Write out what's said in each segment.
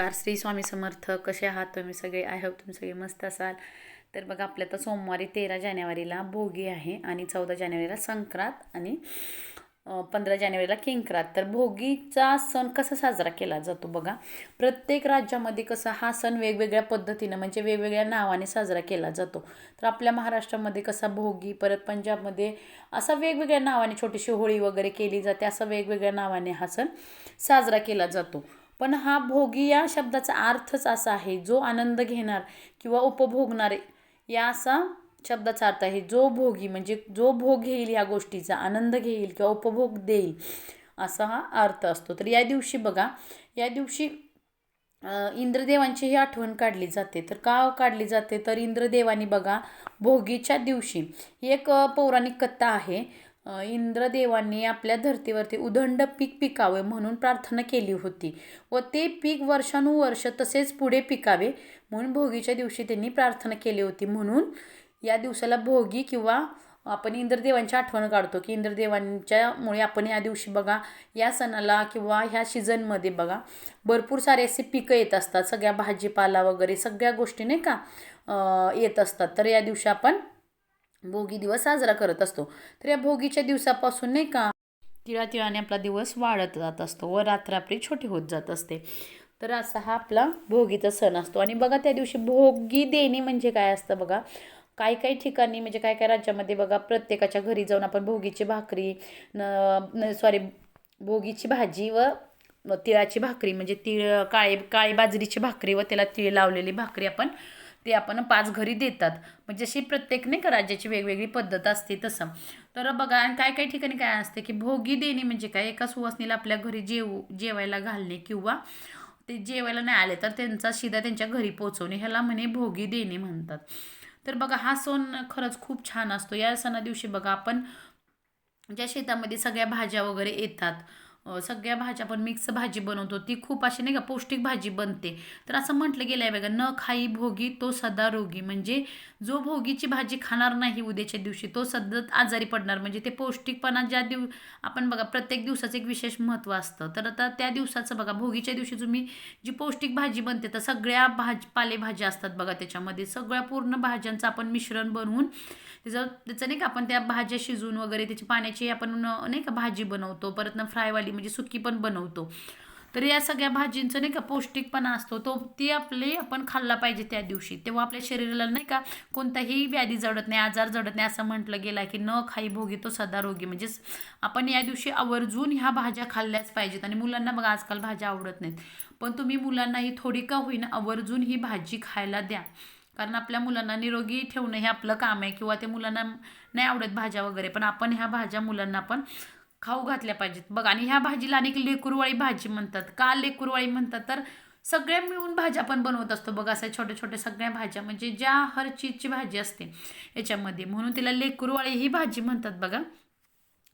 नमस्कार. श्री स्वामी समर्थ. कसे आहात तुम्ही सगळे? आय होप तुम्ही सगळे मस्त असाल. तर बघा आपल्या तर सोमवारी तेरा जानेवारीला भोगी आहे आणि चौदा जानेवारीला संक्रांत आणि पंधरा जानेवारीला किंक्रात. तर भोगीचा सण कसा साजरा केला जातो बघा? प्रत्येक राज्यामध्ये कसं हा सण वेगवेगळ्या पद्धतीनं म्हणजे वेगवेगळ्या नावाने साजरा केला जातो. तर आपल्या महाराष्ट्रामध्ये कसा भोगी परत पंजाबमध्ये असा वेगवेगळ्या नावाने छोटीशी होळी वगैरे केली जाते. असा वेगवेगळ्या नावाने हा सण साजरा केला जातो. पण हा भोगी या शब्दाचा अर्थच असा आहे जो आनंद घेणार किंवा उपभोगणारे या असा शब्दाचा अर्थ आहे जो भोगी म्हणजे जो भोग घेईल या गोष्टीचा आनंद घेईल किंवा उपभोग देईल असा हा अर्थ असतो. तर या दिवशी बघा या दिवशी इंद्रदेवांचीही आठवण काढली जाते. तर का काढली जाते? तर इंद्रदेवानी बघा भोगीच्या दिवशी ही एक पौराणिक कथा आहे. इंद्रदेवांनी आपल्या धर्तीवरती उदंड पीक पिकावे म्हणून प्रार्थना केली होती व ते पीक वर्षानुवर्ष तसेच पुढे पिकावे म्हणून भोगीच्या दिवशी त्यांनी प्रार्थना केली होती. म्हणून या दिवसाला भोगी किंवा आपण इंद्रदेवांची आठवण काढतो की इंद्रदेवांच्यामुळे आपण या दिवशी बघा या सणाला किंवा ह्या सीझनमध्ये बघा भरपूर सारे असे पिकं येत असतात. सगळ्या भाजीपाला वगैरे सगळ्या गोष्टी नाही का येत असतात. तर या दिवशी आपण भोगी दिवस साजरा करत असतो. तर या भोगीच्या दिवसापासून नाही का तिळातिळाने आपला दिवस वाढत जात असतो व रात्र आपली छोटी होत जात असते. तर असा हा आपला भोगीचा सण असतो. आणि बघा त्या दिवशी भोगी देणे म्हणजे काय असतं बघा? काही काही ठिकाणी म्हणजे काय काय राज्यामध्ये बघा प्रत्येकाच्या घरी जाऊन आपण भोगीची भाकरी न सॉरी भोगीची भाजी व तिळाची भाकरी म्हणजे तिळ काळे काळी बाजरीची भाकरी व त्याला तिळ लावलेली भाकरी आपण ते आपण पाच घरी देतात. म्हणजे अशी प्रत्येक नाही का राज्याची वेगवेगळी पद्धत असते तसं. तर बघा आणि काय काय ठिकाणी काय असते की भोगी देणे म्हणजे काय? एका सुवासनीला आपल्या घरी जेव जेवायला घालणे किंवा ते जेवायला नाही आले तर त्यांचा शिदा त्यांच्या घरी पोचवणे ह्याला म्हणे भोगी देणे म्हणतात. तर बघा हा सण खरंच खूप छान असतो. या सणा दिवशी बघा आपण ज्या शेतामध्ये सगळ्या भाज्या वगैरे येतात सगळ्या भाज्या आपण मिक्स भाजी बनवतो ती खूप अशी नाही का पौष्टिक भाजी बनते. तर असं म्हटलं गेलं आहे बघा न खाई भोगी तो सदा रोगी. म्हणजे जो भोगीची भाजी खाणार नाही उद्याच्या दिवशी तो सतत आजारी पडणार. म्हणजे ते पौष्टिकपणा ज्या दिव आपण बघा प्रत्येक दिवसाचं एक विशेष महत्त्व असतं. तर आता त्या दिवसाचं बघा भोगीच्या दिवशी तुम्ही जी पौष्टिक भाजी बनते तर सगळ्या भाज पालेभाज्या असतात बघा त्याच्यामध्ये. सगळ्या पूर्ण भाज्यांचं आपण मिश्रण बनवून त्याचं त्याचं नाही का आपण त्या भाज्या शिजवून वगैरे त्याची पाण्याची आपण नाही का भाजी बनवतो. परत ना फ्रायवाली म्हणजे सुकी पण बनवतो. तर या सगळ्या भाजींचं नाही का पौष्टिकपणा असतो. तो ती आपले आपण खाल्ला पाहिजे त्या दिवशी. तेव्हा आपल्या शरीराला नाही का कोणताही व्याधी जडत नाही आजार जडत नाही असं म्हटलं गेलं की न खाई भोगी तो सदा रोगी म्हणजेच आपण या दिवशी आवर्जून ह्या भाज्या खाल्ल्याच पाहिजेत. आणि मुलांना बघा आजकाल भाज्या आवडत नाहीत. पण तुम्ही मुलांनाही थोडी का होईना आवर्जून ही भाजी खायला द्या. कारण आपल्या मुलांना निरोगी ठेवणं हे आपलं काम आहे. किंवा ते मुलांना नाही आवडत भाज्या वगैरे. पण आपण ह्या भाज्या मुलांना पण खाऊ घातल्या पाहिजेत. बघ आणि ह्या भाजीला अनेक लेकुरवाळी भाजी म्हणतात. का लेकुरवाळी म्हणतात? तर सगळ्या मिळून भाज्या पण बनवत असतो. बघा अशा छोट्या छोट्या सगळ्या भाज्या. म्हणजे ज्या हर चीजची भाजी असते याच्यामध्ये. म्हणून तिला लेकुरवाळी ही भाजी म्हणतात बघा.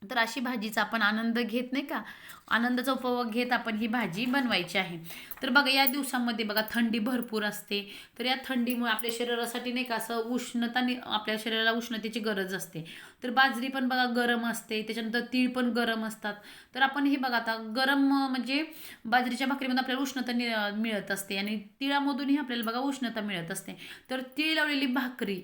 तर अशी भाजीचा आपण आनंद घेत नाही का? आनंदाचा उपभोग घेत आपण ही भाजी बनवायची आहे. तर बघा या दिवसामध्ये बघा थंडी भरपूर असते. तर या थंडीमुळे आपल्या शरीरासाठी नाही का असं उष्णता आपल्या शरीराला उष्णतेची गरज असते. तर बाजरी पण बघा गरम असते त्याच्यानंतर तीळ पण गरम असतात. तर आपण हे बघा आता गरम म्हणजे बाजरीच्या भाकरीमध्ये आपल्याला उष्णता मिळत असते आणि तिळामधूनही आपल्याला बघा उष्णता मिळत असते. तर तीळ लावलेली भाकरी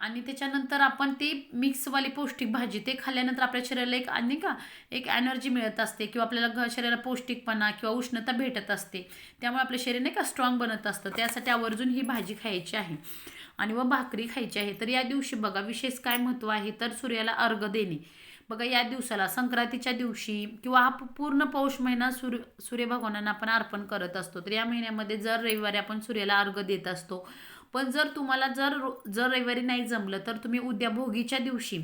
आणि त्याच्यानंतर आपण ती मिक्सवाली पौष्टिक भाजी ते खाल्ल्यानंतर आपल्या शरीराला एक आणि का एक एनर्जी मिळत असते किंवा आपल्याला शरीराला पौष्टिकपणा किंवा उष्णता भेटत असते. त्यामुळे आपलं शरीर नाही का स्ट्रॉंग बनत असतं. त्यासाठी आवर्जून ही भाजी खायची आहे. आणि व भाकरी खायची आहे. तर या दिवशी बघा विशेष काय महत्त्व आहे? तर सूर्याला अर्घ देणे. बघा या दिवसाला संक्रांतीच्या दिवशी किंवा हा पूर्ण पौष महिना सूर्य सूर्यभगवानांना आपण अर्पण करत असतो. तर या महिन्यामध्ये जर रविवारी आपण सूर्याला अर्घ देत असतो पण जर तुम्हाला जर जर रविवारी नाही जमलं तर तुम्ही उद्या भोगीच्या दिवशी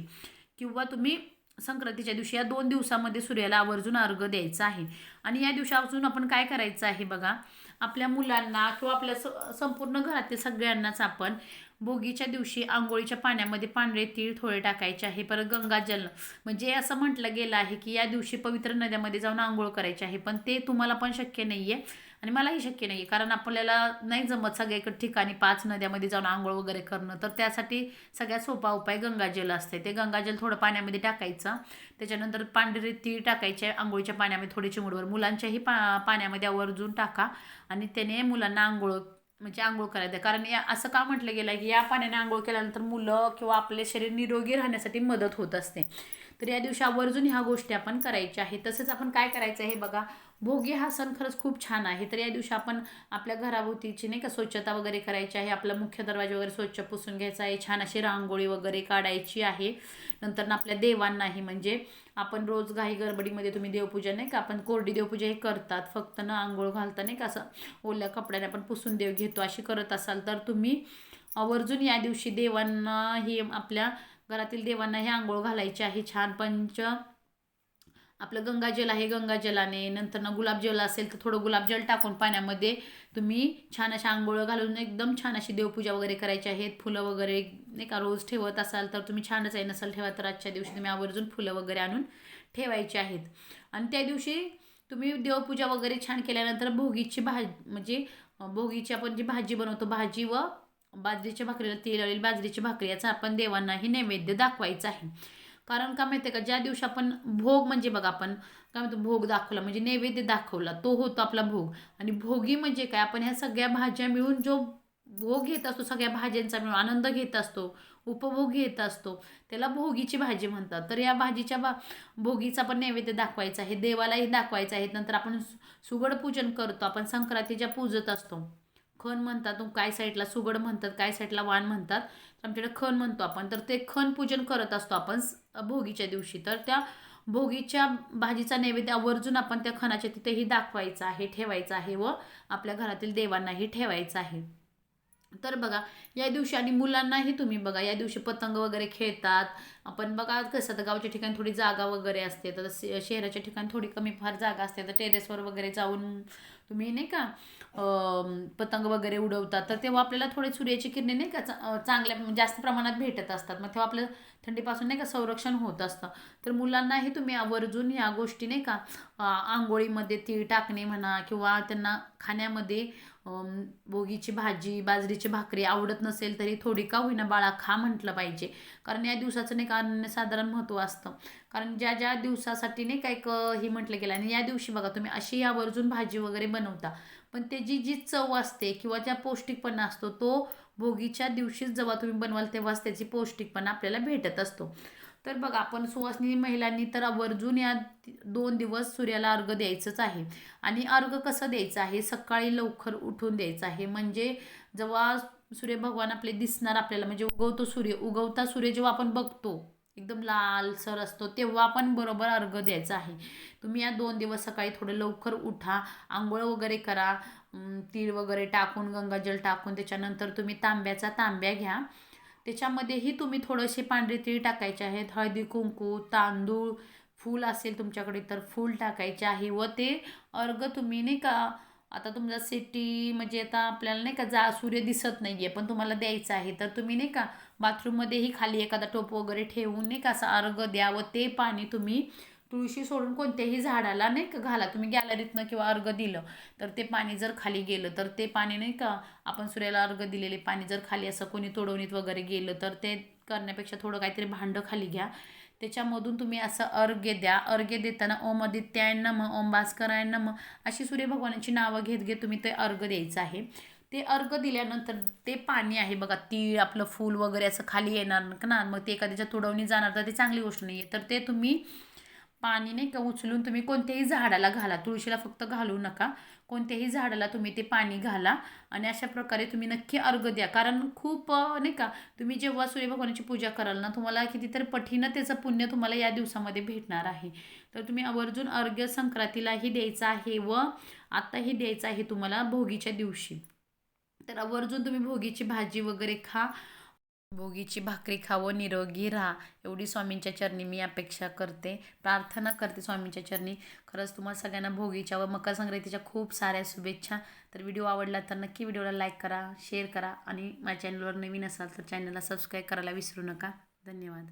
किंवा तुम्ही संक्रांतीच्या दिवशी या दोन दिवसामध्ये सूर्याला आवर्जून अर्घ द्यायचा आहे. आणि या दिवसापासून आपण काय करायचं आहे बघा? आपल्या मुलांना किंवा आपल्या स संपूर्ण घरातील सगळ्यांनाच आपण भोगीच्या दिवशी आंघोळीच्या पाण्यामध्ये पांढरे तीळ थोडे टाकायचे आहे. परत गंगाजल म्हणजे असं म्हटलं गेलं आहे की या दिवशी पवित्र नद्यामध्ये जाऊन आंघोळ करायची आहे. पण ते तुम्हाला पण शक्य नाही आहे आणि मलाही शक्य नाही कारण आपल्याला नाही जमत सगळ्या ठिकाणी पाच नद्यामध्ये जाऊन आंघोळ वगैरे करणं. तर त्यासाठी सगळ्यात सोपा उपाय गंगाजल असते. ते गंगाजल थोडं पाण्यामध्ये टाकायचं. त्याच्यानंतर पांढरी तीळ टाकायची आंघोळीच्या पाण्यामध्ये थोडी चिमुडवर मुलांच्याही पा पाण्यामध्ये आवर्जून टाका आणि त्याने मुलांना आंघोळ म्हणजे आंघोळ करायचं कारण या असं का म्हटलं गेलं आहे की या पाण्याने आंघोळ केल्यानंतर मुलं किंवा आपले शरीर निरोगी राहण्यासाठी मदत होत असते. तर या दिवशी आवर्जून ह्या गोष्टी आपण करायच्या आहे तसेच आपण काय करायचं आहे बघा. भोगी हा सण खरंच खूप छान आहे. तर या दिवशी आपण आपल्या घराभोवतीची नाही का स्वच्छता वगैरे करायची आहे. आपला मुख्य दरवाजा वगैरे स्वच्छ पुसून घ्यायचा आहे. छान अशी रांगोळी वगैरे काढायची आहे. नंतर आपल्या देवांनाही म्हणजे आपण रोज घाई गडबडीमध्ये तुम्ही देवपूजा नाही का आपण कोरडी देवपूजा हे करतात. फक्त न आंघोळ घालता नाही का असं ओल्या कपड्याने आपण पुसून देव घेतो अशी करत असाल तर तुम्ही आवर्जून या दिवशी देवांना हे आपल्या घरातील देवांना हे आंघोळ घालायची आहे. छान पंच आपलं गंगाजल आहे गंगाजलाने. नंतर ना गुलाबजल असेल तर थोडं गुलाबजल टाकून पाण्यामध्ये तुम्ही छान अशा आंघोळ घालून एकदम छान अशी देवपूजा वगैरे करायची आहेत. फुलं वगैरे नाही का रोज ठेवत असाल तर तुम्ही छानच आहे. नसाल ठेवा तर आजच्या दिवशी तुम्ही आवर्जून फुलं वगैरे आणून ठेवायची आहेत. आणि त्या दिवशी तुम्ही देवपूजा वगैरे छान केल्यानंतर भोगीची भाजी म्हणजे भोगीची आपण जी भाजी बनवतो भाजी व बाजरीच्या भाकरीला तेल आलेली बाजरीची भाकरी याचा आपण देवांनाही नैवेद्य दाखवायचा आहे. कारण का माहिती आहे का ज्या दिवशी आपण भोग म्हणजे बघा आपण काय म्हणतो भोग दाखवला म्हणजे नैवेद्य दाखवला तो होतो आपला भोग. आणि भोगी म्हणजे काय आपण ह्या सगळ्या भाज्या मिळून जो भोग घेत असतो सगळ्या भाज्यांचा मिळून आनंद घेत असतो उपभोग घेत असतो त्याला भोगीची भाजी म्हणतात. तर या भाजीच्या बा भोगीचा पण नैवेद्य दाखवायचा आहे देवालाही दाखवायचा आहे. नंतर आपण सुगड पूजन करतो आपण संक्रांतीच्या पूजत असतो. खण म्हणतात काय साईडला सुगड म्हणतात काय साईडला वाण म्हणतात. तर आमच्याकडे खण म्हणतो आपण. तर ते खण पूजन करत असतो आपण भोगीच्या दिवशी. तर त्या भोगीच्या भाजीचा नैवेद्य आवर्जून आपण त्या खणाच्या तिथेही दाखवायचा आहे ठेवायचा आहे व आपल्या घरातील देवांनाही ठेवायचं आहे. तर बघा या दिवशी आणि मुलांनाही तुम्ही बघा या दिवशी पतंग वगैरे खेळतात. आपण बघा कसं तर गावच्या ठिकाणी थोडी जागा वगैरे असते. तर शहराच्या ठिकाणी थोडी कमी फार जागा असते. तर टेरेसवर वगैरे जाऊन तुम्ही नाही का पतंग वगैरे उडवतात तर तेव्हा आपल्याला थोडे सूर्याची किरणे नाही का चांगल्या म्हणजे जास्त प्रमाणात भेटत असतात. मग तेव्हा आपलं थंडीपासून नाही का संरक्षण होत असतं. तर मुलांनाही तुम्ही आवर्जून ह्या गोष्टी नाही का आंघोळीमध्ये तीळ टाकणे म्हणा किंवा त्यांना खाण्यामध्ये बोगीची भाजी बाजरीची भाकरी आवडत नसेल तरी थोडी का होईना बाळा खा म्हटलं पाहिजे. कारण या दिवसाचं नाही का अनन्यसाधारण महत्त्व असतं. कारण ज्या ज्या दिवसासाठी नाही काय एक हे म्हटलं गेलं. आणि या दिवशी बघा तुम्ही अशी आवर्जून भाजी वगैरे बनवता. पण त्याची जी चव असते किंवा त्या पौष्टिकपणा असतो तो भोगीच्या दिवशीच जेव्हा तुम्ही बनवाल तेव्हाच त्याची पौष्टिकपणा आपल्याला भेटत असतो. तर बघा आपण सुवासनी महिलांनी तर आवर्जून या दोन दिवस सूर्याला अर्घ द्यायचंच आहे. आणि अर्घ कसं द्यायचं आहे? सकाळी लवकर उठून द्यायचं आहे. म्हणजे जेव्हा सूर्य भगवान आपले दिसणार आपल्याला म्हणजे उगवतो सूर्य उगवता सूर्य जेव्हा आपण बघतो एकदम लालसर असतो तेव्हा आपण बरोबर अर्घ द्यायचा आहे. तुम्ही या दोन दिवस सकाळी थोडं लवकर उठा आंघोळ वगैरे करा तीळ वगैरे टाकून गंगाजल टाकून त्याच्यानंतर तुम्ही तांब्याचा तांब्या घ्या. त्याच्यामध्येही तुम्ही थोडेसे पांढरे तीळ टाकायचे आहेत हळदी कुंकू तांदूळ फूल असेल तुमच्याकडे तर फूल टाकायचे आहे व ते अर्घ तुम्ही नाही का आता तुमचा सिटी म्हणजे आता आपल्याला नाही का जा सूर्य दिसत नाही आहे पण तुम्हाला द्यायचं आहे. तर तुम्ही नाही का बाथरूममध्येही खाली एखादा टोप वगैरे ठेवून नाही का असं अर्घ द्या व ते पाणी तुम्ही तुळशी सोडून कोणत्याही झाडाला नाही का घाला. तुम्ही गॅलरीतनं किंवा अर्घ दिलं तर ते पाणी जर खाली गेलं तर ते पाणी नाही का आपण सूर्याला अर्घ दिलेले पाणी जर खाली असं कोणी तोडवणीत वगैरे गेलं तर ते करण्यापेक्षा थोडं काहीतरी भांडं खाली घ्या. त्याच्यामधून तुम्ही असं अर्घ्य द्या. अर्घ्य देताना ओम आदित्याय नम ओम भास्कराय नम अशी सूर्यभगवानाची नावं घेत घेत तुम्ही ते अर्घ द्यायचं आहे. ते अर्घ दिल्यानंतर ते पाणी आहे बघा तीळ आपलं फूल वगैरे असं खाली येणार ना? मग ते एखाद्याच्या तुडवणी जाणार तर ते चांगली गोष्ट नाही आहे तर ते तुम्ही पाणी नाही का उचलून तुम्ही कोणत्याही झाडाला घाला. तुळशीला फक्त घालू नका. कोणत्याही झाडाला तुम्ही ते पाणी घाला आणि अशा प्रकारे तुम्ही नक्की अर्घ द्या. कारण खूप नाही का तुम्ही जेव्हा सूर्यभगवानाची पूजा कराल ना तुम्हाला कितीतरी पठीनं त्याचं पुण्य तुम्हाला या दिवसामध्ये भेटणार आहे. तर तुम्ही आवर्जून अर्घ्य संक्रांतीलाही द्यायचं आहे व आत्ताही द्यायचं आहे तुम्हाला भोगीच्या दिवशी. तर आवर्जून तुम्ही भोगीची भाजी वगैरे खा. भोगीची भाकरी खावं निरोगी राहा. एवढी स्वामींच्या चरणी मी अपेक्षा करते. प्रार्थना करते स्वामींच्या चरणी. खरंच तुम्हाला सगळ्यांना भोगीच्या व मकर संक्रांतीच्या खूप साऱ्या शुभेच्छा. तर व्हिडिओ आवडला तर नक्की व्हिडिओला लाईक करा शेअर करा आणि माझ्या चॅनलवर नवीन असाल तर चॅनलला सबस्क्राईब करायला विसरू नका. धन्यवाद.